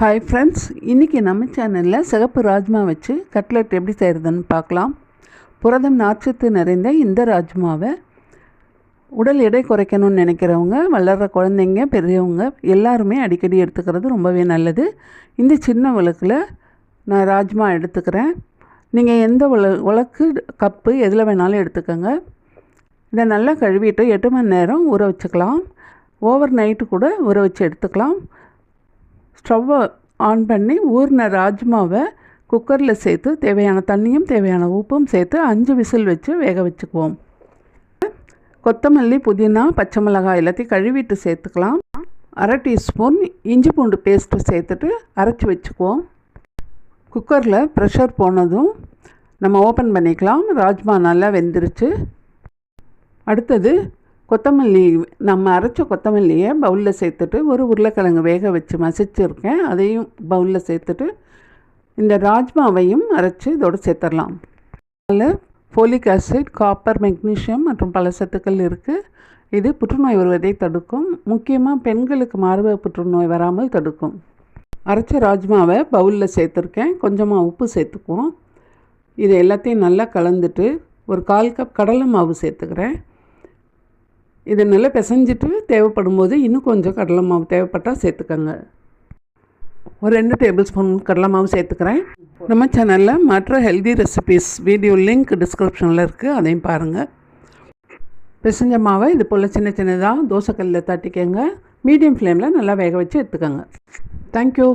Hi friends இன்றைக்கி நம்ம சேனலில் சிகப்பு ராஜ்மா வச்சு கட்லெட் எப்படி செய்கிறதுன்னு பார்க்கலாம். புரதம் நாச்சத்து நிறைந்த இந்த ராஜ்மாவை உடல் எடை குறைக்கணும்னு நினைக்கிறவங்க வளர்கிற குழந்தைங்க பெரியவங்க எல்லாருமே அடிக்கடி எடுத்துக்கிறது ரொம்பவே நல்லது. இந்த சின்ன உலக்கில் நான் ராஜ்மா எடுத்துக்கிறேன். நீங்கள் எந்த உல உலக்கு கப்பு எதில் வேணாலும் எடுத்துக்கோங்க. இதை நல்லா கழுவிட்டு எட்டு மணி நேரம் ஊற வச்சுக்கலாம். ஓவர் நைட்டு கூட ஊற வச்சு எடுத்துக்கலாம். ஸ்டவ்வை ஆன் பண்ணி ஊறின ராஜ்மாவை குக்கரில் சேர்த்து தேவையான தண்ணியும் தேவையான உப்பும் சேர்த்து அஞ்சு விசில் வச்சு வேக வச்சுக்குவோம். கொத்தமல்லி புதினா பச்சை மிளகாய் எல்லாத்தையும் கழுவிட்டு சேர்த்துக்கலாம். அரை டீஸ்பூன் இஞ்சி பூண்டு பேஸ்ட்டு சேர்த்துட்டு அரைச்சி வச்சுக்குவோம். குக்கரில் ப்ரெஷர் போனதும் நம்ம ஓப்பன் பண்ணிக்கலாம். ராஜ்மா நல்லா வெந்துருச்சு. அடுத்தது கொத்தமல்லி நம்ம அரைச்ச கொத்தமல்லியை பவுலில் சேர்த்துட்டு ஒரு உருளைக்கிழங்கு வேக வச்சு மசிச்சிருக்கேன். அதையும் பவுலில் சேர்த்துட்டு இந்த ராஜ்மாவையும் அரைச்சி இதோடு சேர்த்துடலாம். அதில் ஃபோலிக் ஆசிட் காப்பர் மெக்னீஷியம் மற்றும் பல சத்துக்கள் இருக்குது இது புற்றுநோய் வருவதை தடுக்கும். முக்கியமாக பெண்களுக்கு மார்பக புற்றுநோய் வராமல் தடுக்கும். அரைச்ச ராஜ்மாவை பவுலில் சேர்த்துருக்கேன். கொஞ்சமாக உப்பு சேர்த்துக்குவோம். இது எல்லாத்தையும் நல்லா கலந்துட்டு ஒரு கால் கப் கடலை மாவு சேர்த்துக்கிறேன். இதை நல்லா பிசைஞ்சிட்டு தேவைப்படும் போது இன்னும் கொஞ்சம் கடலை மாவு தேவைப்பட்டால் சேர்த்துக்கோங்க. ஒரு ரெண்டு டேபிள் ஸ்பூன் கடலை மாவு சேர்த்துக்கிறேன். நம்ம சேனலில் மற்ற ஹெல்தி ரெசிபீஸ் வீடியோ லிங்க் டிஸ்கிரிப்ஷனில் இருக்குது அதையும் பாருங்கள் பிசைஞ்ச மாவை இது போல் சின்ன சின்னதாக தோசைக்கல்லில் தட்டிக்கங்க. மீடியம் ஃப்ளேமில் நல்லா வேக வச்சு எடுத்துக்கோங்க. தேங்க்யூ